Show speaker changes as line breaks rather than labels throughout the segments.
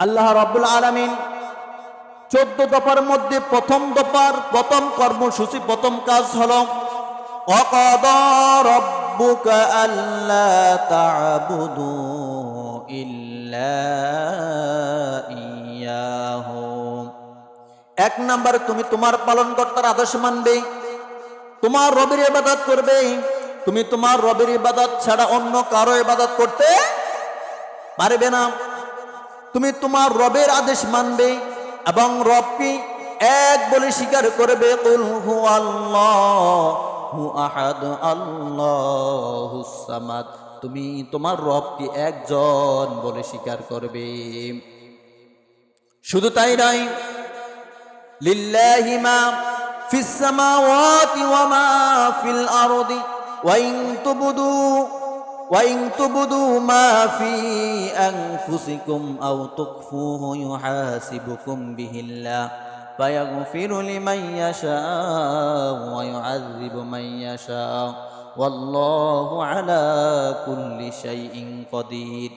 আল্লাহ রব্বুল আলমিন চোদ্দ দফার মধ্যে প্রথম দফার প্রথম কর্মসূচি, প্রথম কাজ হল অকদ আল্লাহ তাবুদু এক নম্বরে, তুমি তোমার পালন কর্তার আদেশ মানবে, তোমার রবের ইবাদত করবে, তুমি তোমার রবের ইবাদত ছাড়া অন্য কারও ইবাদত করতে পারবে না। তুমি তোমার রবের আদেশ মানবে এবং রবকে এক বলে স্বীকার করবে হু সামাদ। তুমি তোমার রবকে একজন বলে স্বীকার করবে। শুধু তাই নয়, লিল্লাহি মা ফিস সামাওয়াতি ওয়া মা ফিল আরদি ওয়া ইন তুবদু وإن تبدوا ما في أنفسكم أو تخفوه يحاسبكم به الله فيغفر لمن يشاء ويعذب من يشاء والله على كل شيء قدير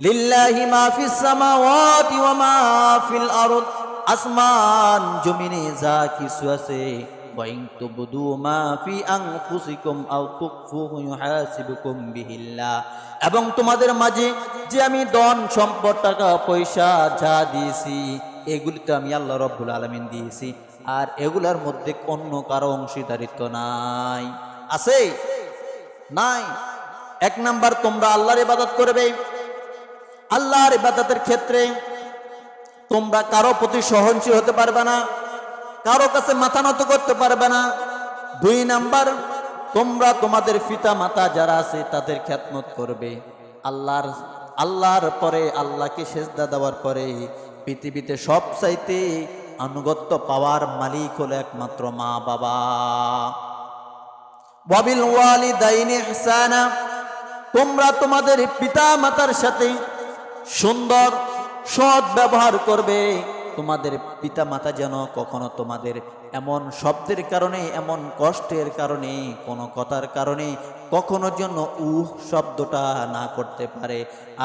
لله ما في السماوات وما في الأرض আসমান জমিনে যা কিছু আছে وإن تبدوا ما في أنفسكم أو تخفوه يحاسبكم به الله এবং তোমাদের মাঝে যে আমি ধন সম্পদ টাকা পয়সা যা দিয়েছি এগুলি তো আমি আল্লাহ রব্বুল আলমিন দিয়েছি আর এগুলার মধ্যে অন্য কারো অংশীদারিত্ব নাই আছে নাই এক নাম্বার তোমরা আল্লাহর ইবাদত করবে আল্লাহর ইবাদতের ক্ষেত্রে তোমরা কারো প্রতি সহনশীল হতে পারবে না কারও কাছে মাথা নত করতে পারবে না। দুই নাম্বার, তোমরা তোমাদের পিতা মাতা যারা আছে, তাদের খ্যাতমত করবে। আল্লাহর আল্লাহর পরে, আল্লাহকে সেজদা দেওয়ার পরে পৃথিবীতে সব চাইতে আনুগত্য পাওয়ার মালিক হলো একমাত্র মা বাবা ওয়ালিদাইনি ইহসানা। তোমরা তোমাদের পিতা মাতার সাথে সুন্দর, সৎ ব্যবহার করবে। তোমাদের পিতা মাতা যেন কখনো তোমাদের এমন শব্দের কারণে, এমন কষ্টের কারণে, কোনো কথার কারণে কখনো জন্য উহ শব্দটা না করতে পারে।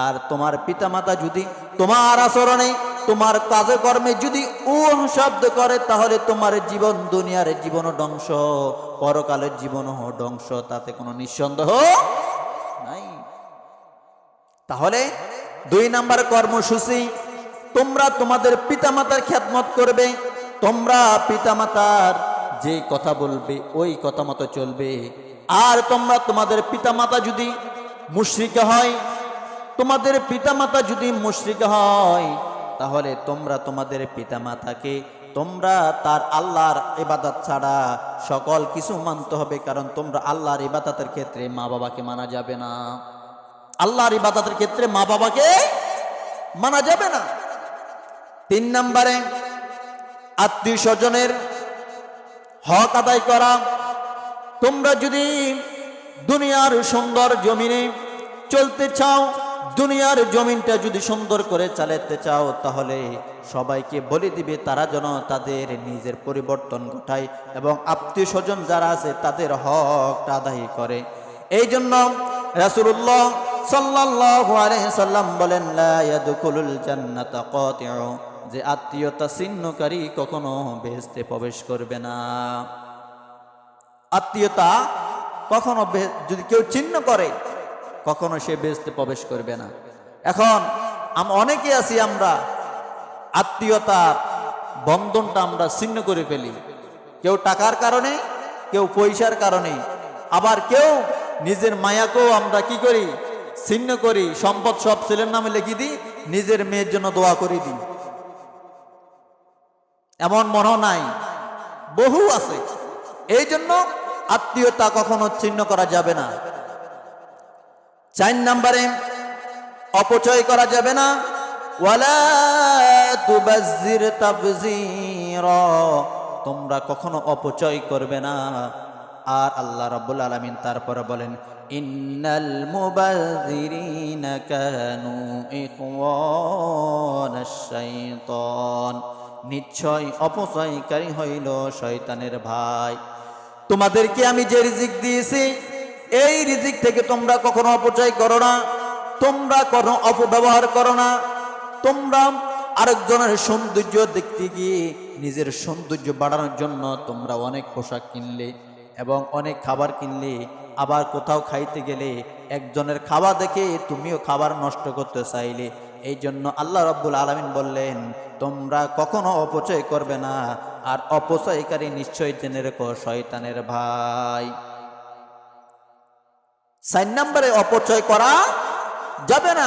আর তোমার পিতা মাতা যদি তোমার আচরণে, তোমার কাজে কর্মে যদি উহ শব্দ করে, তাহলে তোমার জীবন দুনিয়ার জীবন ধ্বংস, পরকালের জীবন ধ্বংস, তাতে কোনো নিঃসন্দেহ নাই। তাহলে দুই নাম্বার কর্মসূচি তোমরা তোমাদের পিতামাতার খ্যাতমত করবে, তোমরা পিতামাতার যে কথা বলবে, ওই কথা মতো চলবে। আর তোমরা তোমাদের পিতামাতা যদি মুশ্রিকা হয়, তোমাদের পিতামাতা যদি মুশ্রিকা হয়, তাহলে তোমরা তোমাদের পিতামাতাকে, তোমরা তার আল্লাহর ইবাদত ছাড়া সকল কিছু মানতে হবে, কারণ তোমরা আল্লাহর ইবাদতের ক্ষেত্রে মা বাবাকে মানা যাবে না। আল্লাহর ইবাদতের ক্ষেত্রে মা বাবাকে মানা যাবে না। তিন নম্বরে আত্মীয় স্বজনের হক আদায় করা। তোমরা যদি দুনিয়ার সুন্দর জমিনে চলতে চাও, দুনিয়ার জমিনটা যদি সুন্দর করে চালাতে চাও, তাহলে সবাইকে বলে দিবে, তারা যেন তাদের নিজের পরিবর্তন ঘটায় এবং আত্মীয় স্বজন যারা আছে, তাদের হকটা আদায় করে। এই জন্য রাসুল্লাহ আলাইহি সাল্লাম বলেন জান্নাতা কাতিউ। যে আত্মীয়তা ছিন্নকারী কখনো বেহেশতে প্রবেশ করবে না। আত্মীয়তা কখনো যদি কেউ চিহ্ন করে, কখনো সে বেহেশতে প্রবেশ করবে না। এখন অনেকে আছি আমরা, আত্মীয়তার বন্ধনটা আমরা ছিন্ন করে ফেলি। কেউ টাকার কারণে, কেউ পয়সার কারণে। আবার কেউ নিজের মায়াকেও আমরা কি করি? ছিন্ন করি, সম্পদ সব ছেলের নামে লিখে দিই, নিজের মেয়ের জন্য দোয়া করে দিই। এমন মনে নাই। বহু আছে। এই জন্য আত্মীয়তা কখনো ছিন্ন করা যাবে না। চার নাম্বারে অপচয় করা যাবে না। তোমরা কখনো অপচয় করবে না। আর আল্লাহ রাব্বুল আলামিন তারপরে বলেন, ইন্নাল মুবাযযিরিনা কানু ইখওয়ানাশ শাইতান। নিশ্চয় অপচয়কারী হইল শয়তানের ভাই। তোমাদেরকে আমি যে রিজিক দিয়েছি, এই রিজিক থেকে তোমরা কখনো অপচয় করো না, তোমরা কখনো অপব্যবহার করো না। তোমরা আরেকজনের সৌন্দর্য দেখতে গিয়ে নিজের সৌন্দর্য বাড়ানোর জন্য তোমরা অনেক পোশাক কিনলে এবং অনেক খাবার কিনলে, আবার কোথাও খাইতে গেলে একজনের খাওয়া দেখে তুমিও খাবার নষ্ট করতে চাইলে। এই জন্য আল্লাহ রব্বুল আলমিন বললেন, তোমরা কখনো অপচয় করবে না, আর অপচয়কারী নিশ্চয় জেনে রেখো শয়তানের ভাই। সাইন নাম্বারে অপচয় করা যাবে না,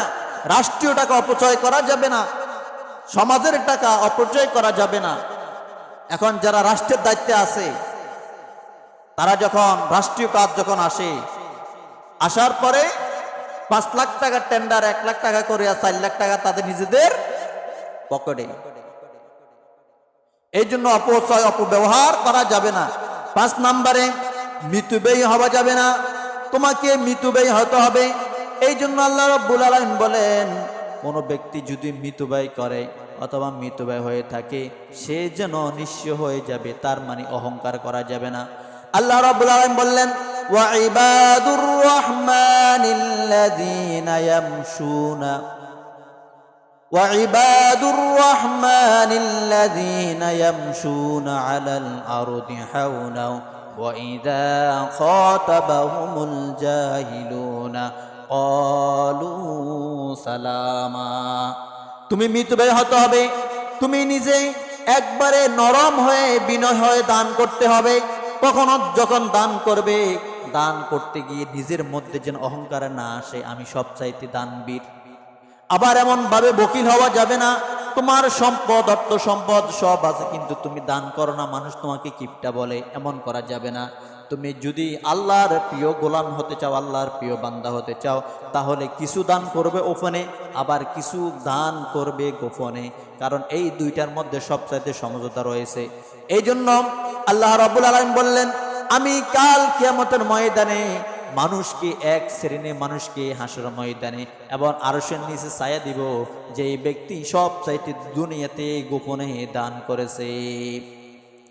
রাষ্ট্রীয় টাকা অপচয় করা যাবে না, সমাজের টাকা অপচয় করা যাবে না। এখন যারা রাষ্ট্রের দায়িত্বে আছে, তারা যখন রাষ্ট্রীয় কাজ যখন আসে, আসার পরে পাঁচ লাখ টাকার টেন্ডার এক লাখ টাকা করে আর চার লাখ টাকা তাদের নিজেদের পকেটে এই জন্য অপচয়, অপব্যবহার করা যাবে না। পাঁচ নাম্বারে মৃত্যুব্যয়ী হওয়া যাবে না। তোমাকে মৃত্যুব্যয়ী হতে হবে। এই জন্য আল্লাহ রব্বুল আলম বলেন, কোনো ব্যক্তি যদি মৃত্যুব্যয় করে অথবা মৃত্যুব্যয় হয়ে থাকে, সে যেন নিঃস্ব হয়ে যাবে, তার মানে অহংকার করা যাবে না। আল্লাহ রব্বুল আলম বললেন وعباد الرحمن الذين يمشون وعباد الرحمن الذين يمشون على الأرض حونا وإذا خاطبهم الجاهلون قالوا سلاما তুমি মৃত্যুব্যয় হতে হবে তুমি নিজে একবারে নরম হয়ে বিনয় হয়ে দান করতে হবে কখনো যখন দান করবে দান করতে গিয়ে নিজের মধ্যে যেন অহংকার না আসে, আমি সব চাইতে দানবীর। আবার এমন ভাবে বকিল হওয়া যাবে না, তোমার সম্পদ, অর্থ সম্পদ সব আছে, কিন্তু তুমি দান করো না, মানুষ তোমাকে কিপটা বলে, এমন করা যাবে না। তুমি যদি আল্লাহর প্রিয় গোলাম হতে চাও, আল্লাহর প্রিয় বান্দা হতে চাও, তাহলে কিছু দান করবে ওপেনে আবার কিছু দান করবে গোপনে কারণ এই দুইটার মধ্যে সবচাইতে সমঝোতা রয়েছে। এই জন্য আল্লাহ রাবুল আলম বললেন আমি কাল কিয়ামতের ময়দানে মানুষকে, এক শ্রেণি মানুষকে হাসর ময়দানে এবং আরশের নিচে ছায়া দিব যে ব্যক্তি সব চাইতে দুনিয়াতে গোপনে দান করেছে।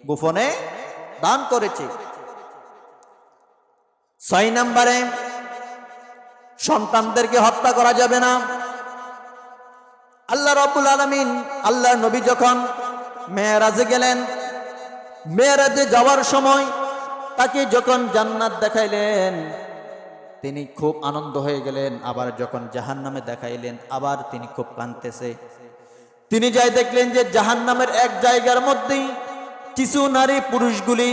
গোপনে দান করেছে। ছয় নম্বরে, সন্তানদেরকে হত্যা করা যাবে না। আল্লাহ রব্বুল আলমিন আল্লাহ নবী যখন মেয়েরাজে গেলেন, মেয়েরাজে যাওয়ার সময় তাকে যখন জান্নাত দেখাইলেন, তিনি খুব আনন্দ হয়ে গেলেন। আবার যখন জাহান নামে দেখাইলেন, আবার তিনি খুব কাঁদতেছে। তিনি যাই দেখলেন যে জাহান নামের এক জায়গার মধ্যেই কিছু নারী পুরুষগুলি,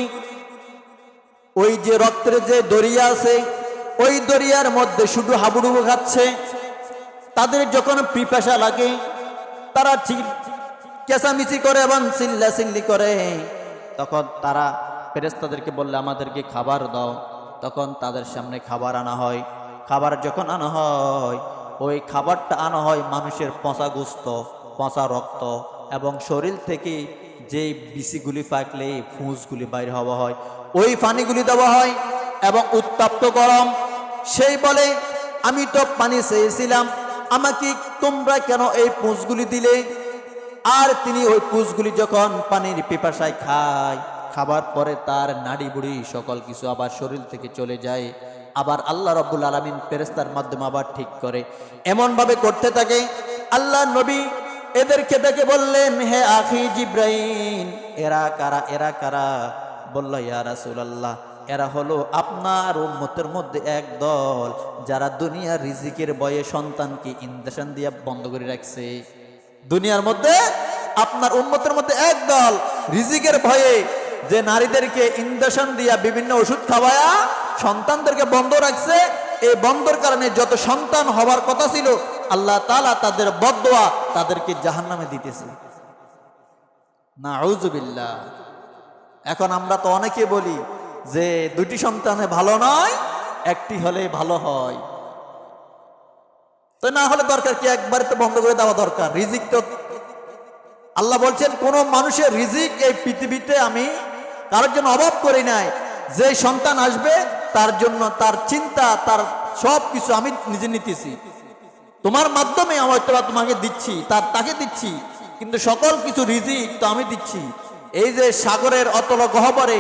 ওই যে রক্তের যে দরিয়া আছে, ওই দরিয়ার মধ্যে শুধু হাবুডুবু খাচ্ছে। তাদের যখন পিপাসা লাগে, তারা চেঁচামিচি করে এবং চিল্লা চিল্লি করে। তখন তারা ফেরেস্তাদেরকে বললে, আমাদেরকে খাবার দাও। তখন তাদের সামনে খাবার আনা হয়। খাবার যখন আনা হয়, ওই খাবারটা আনা হয় মানুষের পচা গুস্ত, পচা রক্ত এবং শরীর থেকে যে বিসিগুলি পাকলে ফুঁসগুলি বাইর হওয়া হয়। ওই পানিগুলি দেওয়া হয় এবং উত্তাপ্ত গরম। সেই বলে, আমি তো পানি চেয়েছিলাম, আমাকে তোমরা কেন এই পুঁজগুলি দিলে? আর তিনি ওই পুঁজগুলি যখন পানির পিপাসায় খায় খাবার পরে তার নাড়ি বুড়ি সকল কিছু আবার শরীর থেকে চলে যায়। আবার আল্লাহ রব্বুল আলমিন ফেরেস্তার মাধ্যমে আবার ঠিক করে। এমনভাবে করতে থাকে, আল্লাহ নবী এদেরকে দেখে বললেন, হে আখি জিব্রাহিম এরা কারা এরা কারা? বলল, ইয়া রাসূলুল্লাহ, এরা হলো আপনার উম্মতের মধ্যে এক দল, যারা দুনিয়ার রিজিকের বয়ে সন্তানকে ইন্দেশন দিয়ে বন্ধ করে রাখছে। দুনিয়ার মধ্যে আপনার উন্মতের মধ্যে এক দল, রিজিকের ভয়ে যে নারীদেরকে ইন্দেশন দিয়া বিভিন্ন ওষুধ খাওয়ায়া সন্তানদেরকে বন্ধ রাখছে, এই বন্ধর কারণে যত সন্তান হবার কথা ছিল, আল্লাহ তালা তাদের বদোয়া তাদেরকে জাহান্নামে দিতেছে। না এখন আমরা তো অনেকে বলি যে দুটি সন্তানে ভালো নয়, একটি হলে ভালো হয়। তো না হলে দরকার কি? একবারে তো বন্ধ করে দেওয়া দরকার। রিজিক তো আল্লাহ বলছেন, কোন মানুষের রিজিক এই পৃথিবীতে আমি কারোর জন্য অভাব করি নাই। যে সন্তান আসবে, তার জন্য তার চিন্তা, তার সব কিছু আমি নিজে নিতেছি। তোমার মাধ্যমে বা তোমাকে দিচ্ছি, তার, তাকে দিচ্ছি, কিন্তু সকল কিছু রিজিক তো আমি দিচ্ছি। এই যে সাগরের অতল গহবরে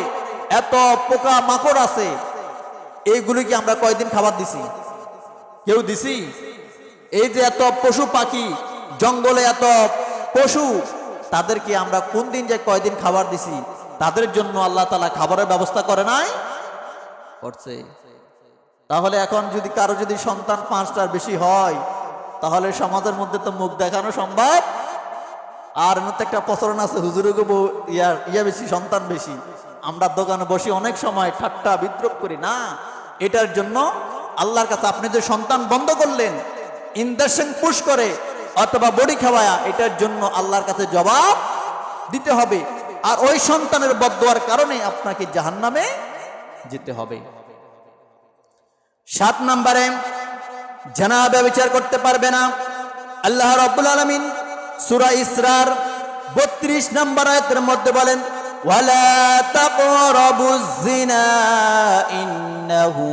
এত পোকা মাকড় আছে, এইগুলি কি আমরা কয়দিন খাবার দিছি? কেউ দিছি? এই যে এত পশু পাখি, জঙ্গলে এত পশু তাদেরকে আমরা কোন দিন যে কয়দিন খাবার দিছি, তাদের জন্য আল্লাহ তালা খাবারের ব্যবস্থা করে নাই? করছে। তাহলে এখন যদি কারও যদি সন্তান পাঁচটার বেশি হয়, তাহলে সমাজের মধ্যে তো মুখ দেখানো সম্ভব। আর মধ্যে একটা প্রচলন আছে হুজুরে গো বউ, ইয়া ইয়া বেশি, সন্তান বেশি। আমরা দোকানে বসে, অনেক সময় ঠাট্টা বিদ্রোপ করি, না? এটার জন্য আল্লাহর কাছে আপনি যে সন্তান বন্ধ করলেন ইন্ডাকশন পুশ করে অথবা বডি খাওয়ায়া, এটার জন্য আল্লাহর কাছে জবাব দিতে হবে। আর ওই সন্তানের বদোয়ার কারণে আপনাকে জাহান নামে যেতে হবে। সাত নম্বরে জানা ব্যবচার করতে পারবে না। আল্লাহ রবুল আলমিন সুরা ইসরার 32 নম্বর আয়তের মধ্যে বলেন তাকরাবুজ জিনা ইন্নাহু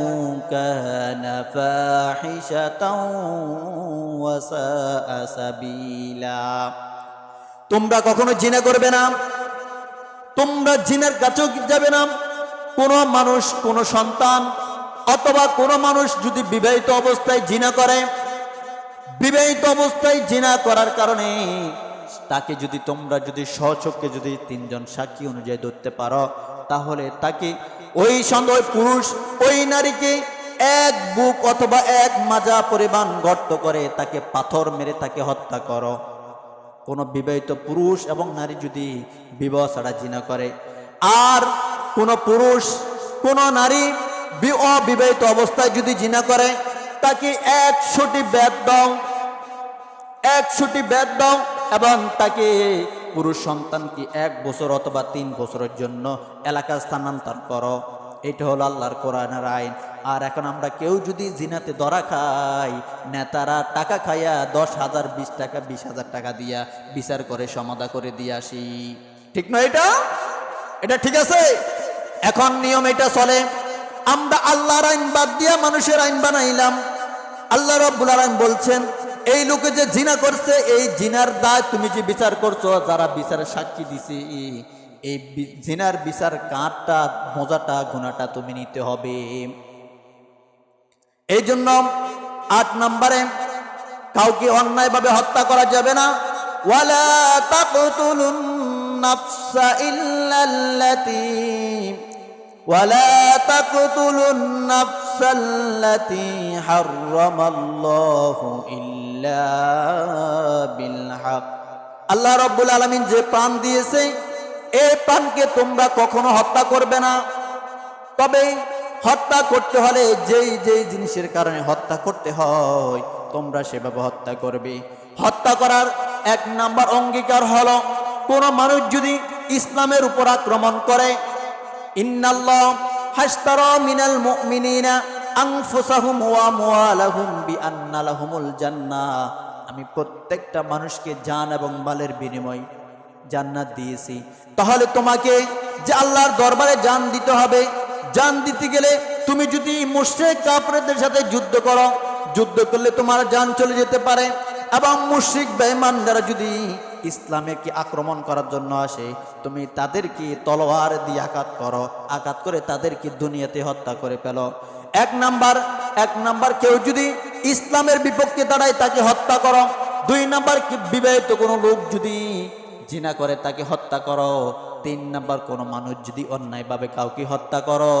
কানা ফাহিশাতাও ওয়া সাআ সাবিলা। তোমরা কখনো জিনা করবে না। তোমরা জিনের কাছেও যাবে না। কোনো মানুষ, কোনো সন্তান অথবা কোনো মানুষ যদি বিবাহিত অবস্থায় জিনা করে, বিবাহিত অবস্থায় জিনা করার কারণে তাকে যদি তোমরা যদি সচক্ষে যদি তিনজন সাক্ষী অনুযায়ী ধরতে পারো, তাহলে তাকে ওই ওই পুরুষ, ওই নারীকে এক বুক অথবা এক মাজা পরিমাণ গর্ত করে তাকে পাথর মেরে তাকে হত্যা করো। কোনো বিবাহিত পুরুষ এবং নারী যদি বিবাহ ছাড়া জিনা করে, আর কোনো পুরুষ, কোনো নারী অবিবাহিত অবস্থায় যদি জিনা করে, তাকে একশোটি ব্যাদ দাও, একশোটি ব্যাদ দাও এবং তাকে পুরুষ সন্তানকে এক বছর অথবা তিন বছরের জন্য এলাকা স্থানান্তর করো। এটা হলো আল্লাহর কোরআনের আইন। আর এখন আমরা কেউ যদি জিনাতে ধরা খাই নেতারা টাকা খাইয়া দশ হাজার, বিশ টাকা, বিশ হাজার টাকা দিয়া বিচার করে সমাধা করে দিয়ে আসি। ঠিক নয় এটা? এটা ঠিক আছে? এখন নিয়ম এটা চলে। আমরা আল্লাহর আইন বাদ দিয়া মানুষের আইন বানাইলাম। আল্লাহ রব্বুল আলামিন বলছেন এই লোকে যে জিনা করছে, এই জিনার দায় তুমি যে বিচার করছ, যারা বিচারে সাক্ষী দিছে এই জিনার বিচার কাঁটটা মজাটা গোনাটা তুমি নিতে হবে। এই জন্য আট নম্বরে, কাউকে অন্যায় ভাবে হত্যা করা যাবে না। ওয়ালা ওয়ালা النفس التي حرم الله إلا بالحق আল্লাহ রব্বুল আলমিন যে প্রাণ দিয়েছে এই প্রাণকে তোমরা কখনো হত্যা করবে না তবে হত্যা করতে হলে যেই যেই জিনিসের কারণে হত্যা করতে হয় তোমরা সেভাবে হত্যা করবে হত্যা করার এক নাম্বার অঙ্গীকার হলো কোনো মানুষ যদি ইসলামের উপর আক্রমণ করে ইন্নাল্লাহ হাশতারা মিনাল আমি প্রত্যেকটা মানুষকে জান এবং মালের বিনিময় জান্নাত দিয়েছি। তাহলে তোমাকে যে আল্লাহর দরবারে জান দিতে হবে, জান দিতে গেলে তুমি যদি মুশরিক কাফেরদের সাথে যুদ্ধ করো, যুদ্ধ করলে তোমার জান চলে যেতে পারে। এবং মুশরিক বেঈমান দ্বারা যদি ইসলামেরকে আক্রমণ করার জন্য আসে, তুমি তাদেরকে তলোয়ার দিয়ে আঘাত করো, আঘাত করে তাদেরকে দুনিয়াতে হত্যা করে ফেলো। এক নাম্বার এক নাম্বার কেউ যদি ইসলামের বিপক্ষে দাঁড়ায় তাকে হত্যা করো। দুই নাম্বার কি বিবাহিত কোনো লোক যদি জিনা করে তাকে হত্যা করো। তিন নাম্বার কোনো মানুষ যদি অন্যায়ভাবে কাউকে হত্যা করো,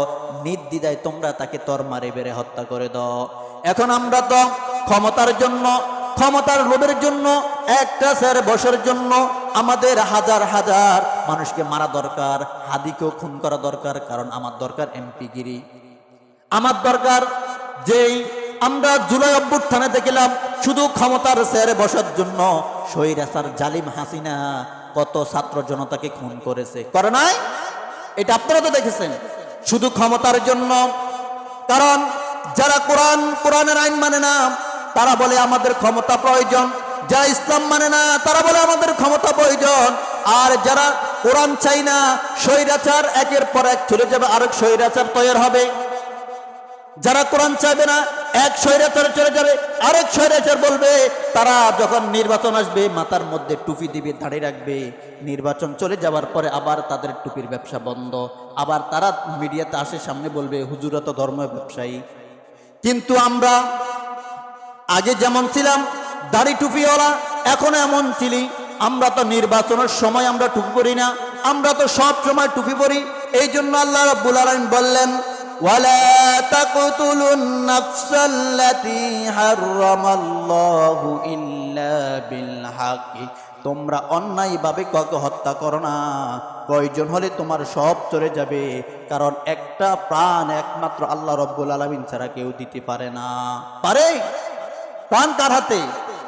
নির্দ্বিধায় তোমরা তাকে তর মারে বেড়ে হত্যা করে দাও। এখন আমরা তো ক্ষমতার জন্য ক্ষমতার লোভের জন্য, একটা স্যার বসার জন্য আমাদের হাজার হাজার মানুষকে মারা দরকার, হাদিকেও খুন করা দরকার, কারণ আমার দরকার এমপি গিরি। আমার দরকার যেই আমরা জুলাই অভ্যুত্থানে দেখলাম শুধু ক্ষমতার স্যারে বসার জন্য স্বৈরাচার জালিম হাসিনা কত ছাত্র জনতাকে খুন করেছে। করে নাই? এটা আপনারা তো দেখেছেন। শুধু ক্ষমতার জন্য, কারণ যারা কোরআন, কোরআনের আইন মানে না তারা বলে আমাদের ক্ষমতা প্রয়োজন। যারা ইসলাম মানে না, তারা বলে আমাদের ক্ষমতা প্রয়োজন। আর যারা কোরআন চাই না, স্বৈরাচার একের পর এক চলে যাবে, আরেক স্বৈরাচার তৈরি হবে। যারা কোরআন চাইবে না, এক স্বৈরাচার চলে যাবে, আরেক স্বৈরাচার বলবে, তারা যখন নির্বাচন আসবে, মাথার মধ্যে টুপি দিবে, দাঁড়িয়ে রাখবে। নির্বাচন চলে যাওয়ার পরে আবার তাদের টুপির ব্যবসা বন্ধ। আবার তারা মিডিয়াতে আসে, সামনে বলবে, হুজুরা তো ধর্ম ব্যবসায়ী। কিন্তু আমরা আগে যেমন ছিলাম, দাড়ি টুপিওয়ালা, এখন এমন ছিলি আমরা তো নির্বাচনের সময় আমরা টুপি পরি না, আমরা তো সব সময় টুপি পরি। এই জন্য আল্লাহ রাব্বুল আলামিন বললেন, ওয়ালা বিল হাক্কি। তোমরা অন্যায়ভাবে কাউকে হত্যা করো না। প্রয়োজন হলে তোমার সব চলে যাবে? কারণ একটা প্রাণ একমাত্র আল্লাহ রব্বুল আলমিন ছাড়া কেউ দিতে পারে না। পারে? প্রাণ কার হাতে।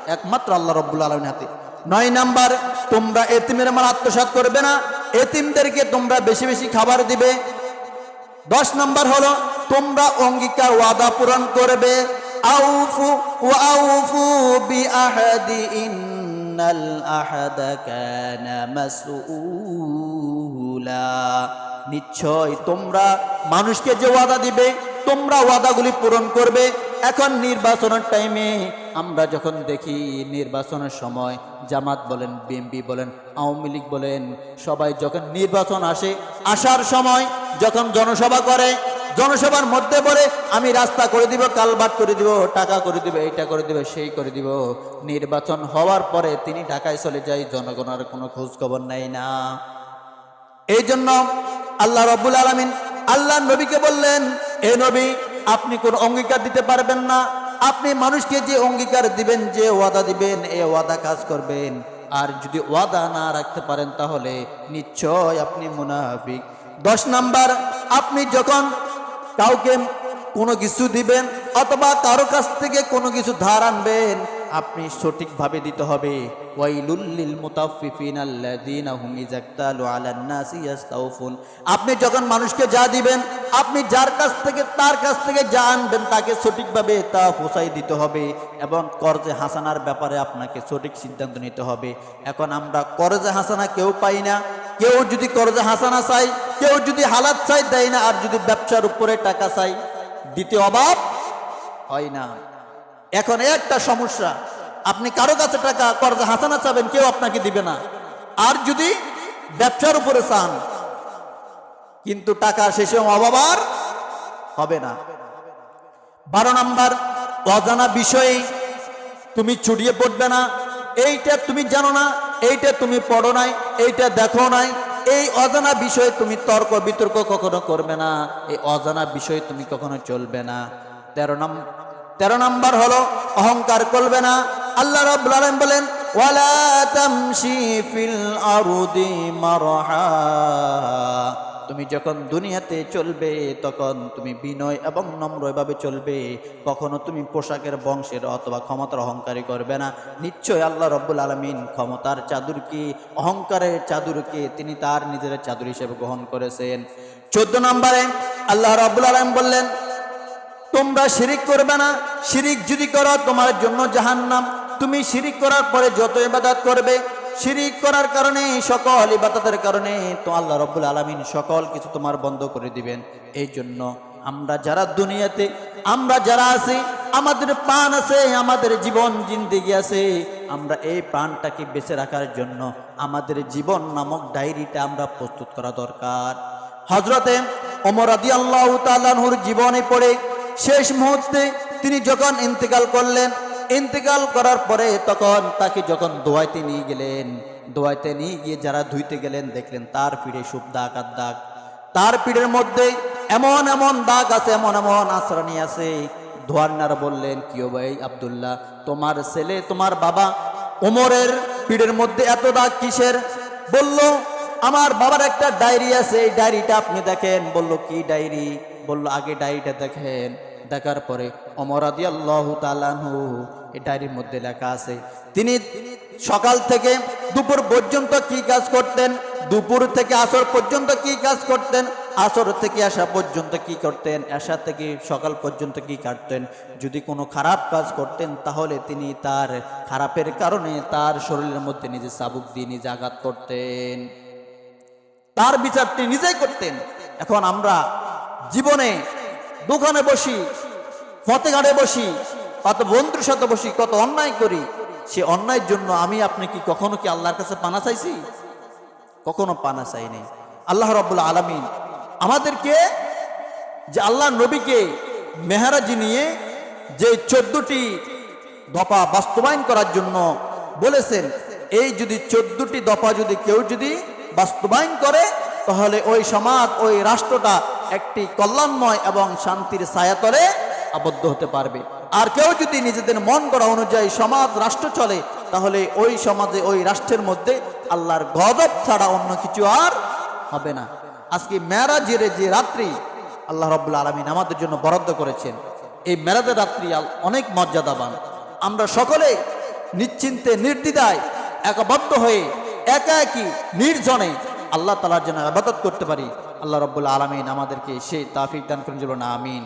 একমাত্র আল্লাহ রব্বুল আলমের হাতে। নয় নাম্বার, তোমরা এতিমের মাল আত্মসাত করবে না। এতিমদেরকে তোমরা বেশি বেশি খাবার দিবে। দশ নম্বর হলো, তোমরা অঙ্গীকার ওয়াদা পূরণ করবে। আউফু ওয়াউফু বিআহদি আহাদা কানা মাসউলা নিশ্চয় তোমরা মানুষকে যে ওয়াদা দিবে, তোমরা ওয়াদাগুলি পূরণ করবে। এখন নির্বাচনের টাইমে আমরা যখন দেখি নির্বাচনের সময় জামাত বলেন বিএমপি বলেন, আওয়ামী লীগ বলেন, সবাই যখন নির্বাচন আসে, আসার সময় যখন জনসভা করে জনসভার মধ্যে বলে আমি রাস্তা করে দিব কালবাট করে দিব, টাকা করে দিব, এইটা করে দিব, সেই করে দিব। নির্বাচন হওয়ার পরে তিনি ঢাকায় চলে যায় জনগণের কোনো খোঁজ খবর নেয় না। এই জন্য আল্লাহ রব্বুল আলমিন আল্লাহ নবীকে বললেন, এ নবী, আপনি কোন অঙ্গীকার দিতে পারবেন না। আপনি মানুষকে যে অঙ্গীকার দিবেন, যে ওয়াদা দিবেন, এ ওয়াদা কাজ করবেন। আর যদি ওয়াদা না রাখতে পারেন তাহলে নিশ্চয় আপনি মুনাফিক। দশ নাম্বার, আপনি যখন কাউকে কোনো কিছু দিবেন অথবা কারও কাছ থেকে কোনো কিছু ধার আনবেন আপনি সঠিকভাবে দিতে হবে। আপনি যখন মানুষকে যা দিবেন, আপনি যার কাছ থেকে, তার কাছ থেকে যা আনবেন, তাকে সঠিকভাবে তা পোষাই দিতে হবে এবং কর্জে হাসানার ব্যাপারে আপনাকে সঠিক সিদ্ধান্ত নিতে হবে। এখন আমরা কর্জে হাসানা কেউ পাই না। কেউ যদি কর্জে হাসানা চাই কেউ যদি হালাত চাই দেয় না। আর যদি ব্যবসার উপরে টাকা চাই দিতে অভাব হয় না। এখন একটা সমস্যা। আপনি কারও কাছে টাকা কর্জে হাসানা চাবেন, কেউ আপনাকে দিবে না। আর যদি ব্যবসার উপরে চান, কিন্তু টাকা শেষে অভাব আর হবে না। বারো নাম্বার, অজানা বিষয়ে তুমি ছুটিয়ে পড়বে না। এইটা তুমি জানো না, এইটা তুমি পড়ো নাই, এইটা দেখো নাই। এই অজানা বিষয়ে তুমি তর্ক বিতর্ক কখনো করবে না। এই অজানা বিষয়ে তুমি কখনো চলবে না। তেরো নাম তেরো নাম্বার হলো, অহংকার করবে না। আল্লাহ রাব্বুল আলামিন বলেন, ওয়ালা ফিল মারহা। তুমি যখন দুনিয়াতে চলবে, তখন তুমি বিনয় এবং নম্রভাবে চলবে। কখনো তুমি পোশাকের বংশের অথবা ক্ষমতার অহংকারী করবে না। নিশ্চয় আল্লাহ রব্বুল আলমিন ক্ষমতার চাদুরকে অহংকারের চাদুরকে তিনি তার নিজের চাদুর হিসেবে গ্রহণ করেছেন। চোদ্দ নম্বরে আল্লাহ রব্বুল আলম বললেন তোমরা শিরিক করবে না। শিরিক যদি করো, তোমার জন্য জাহান্নাম। তুমি শিরিক করার পরে যত ইবাদত করবে, শিরিক করার কারণে, সকল ইবাদতের কারণে তো আল্লাহ রব্বুল আলমিন সকল কিছু তোমার বন্ধ করে দিবেন। এই জন্য আমরা যারা দুনিয়াতে, আমরা যারা আছি, আমাদের প্রাণ আছে, আমাদের জীবন জিন্দিগি আছে, আমরা এই প্রাণটাকে বেঁচে রাখার জন্য আমাদের জীবন নামক ডায়েরিটা আমরা প্রস্তুত করা দরকার। হজরতে ওমর আদি আল্লাহ তালাহুর জীবনে পড়ে শেষ মুহূর্তে তিনি যখন ইন্তেকাল করলেন, ইন্তেকাল করার পরে তখন তাকে যখন দোয়াইতে নিয়ে গেলেন, দোয়াইতে নিয়ে গিয়ে যারা ধুইতে গেলেন, দেখলেন তার পিঠে সুপ দাগ আর দাগ। তার পিঠের মধ্যে এমন এমন দাগ আছে, এমন এমন আশ্রানি আছে। ধোয়ান্নার বললেন কিও ভাই আবদুল্লাহ, তোমার ছেলে, তোমার বাবা ওমরের পিঠের মধ্যে এত দাগ কিসের? বলল, আমার বাবার একটা ডায়েরি আছে, এই ডায়েরিটা আপনি দেখেন। বলল, কি ডায়েরি? বলল, আগে ডায়েরিটা দেখেন। দেখার পরে অমর আদি আল্লাহ তালানহু এই ডায়েরির মধ্যে লেখা আছে, তিনি সকাল থেকে দুপুর পর্যন্ত কি কাজ করতেন? দুপুর থেকে আসর পর্যন্ত কি কাজ করতেন? আসর থেকে আসা পর্যন্ত কি করতেন? আসা থেকে সকাল পর্যন্ত কি কাটতেন? যদি কোনো খারাপ কাজ করতেন, তাহলে তিনি তার খারাপের কারণে তার শরীরের মধ্যে নিজে চাবুক দিয়ে নিজে আঘাত করতেন। তার বিচারটি নিজেই করতেন। এখন আমরা জীবনে দোকানে বসি ফতেঘাটে বসি কত বন্ধুর সাথে বসি, কত অন্যায় করি, সে অন্যায়ের জন্য আমি আপনি কি কখনো কি আল্লাহর কাছে পানা চাইছি? কখনো পানা চাইনি। আল্লাহ রব্বুল আলমিন আমাদেরকে, যে আল্লাহ নবীকে মেহারাজি নিয়ে যে চোদ্দটি দফা বাস্তবায়ন করার জন্য বলেছেন, এই যদি চোদ্দটি দফা যদি কেউ যদি বাস্তবায়ন করে, তাহলে ওই সমাজ, ওই রাষ্ট্রটা একটি কল্যাণময় এবং শান্তির ছায়াতলে আবদ্ধ হতে পারবে। আর কেউ যদি নিজেদের মন করা অনুযায়ী সমাজ রাষ্ট্র চলে, তাহলে ওই সমাজে, ওই রাষ্ট্রের মধ্যে আল্লাহর গজব ছাড়া অন্য কিছু আর হবে না। আজকে মেরাজের যে রাত্রি, আল্লাহ রব্বুল আলমিন আমাদের জন্য বরাদ্দ করেছেন। এই মেরাজের রাত্রি অনেক মর্যাদাবান। আমরা সকলে নিশ্চিন্তে, নির্দ্বিধায়, একবদ্ধ হয়ে একা একই নির্জনে আল্লাহ তালার জন্য আবাদত করতে পারি। আল্লাহ রব্বুল আলমিন আমাদেরকে সেই তাফিক দান করেন না আমিন।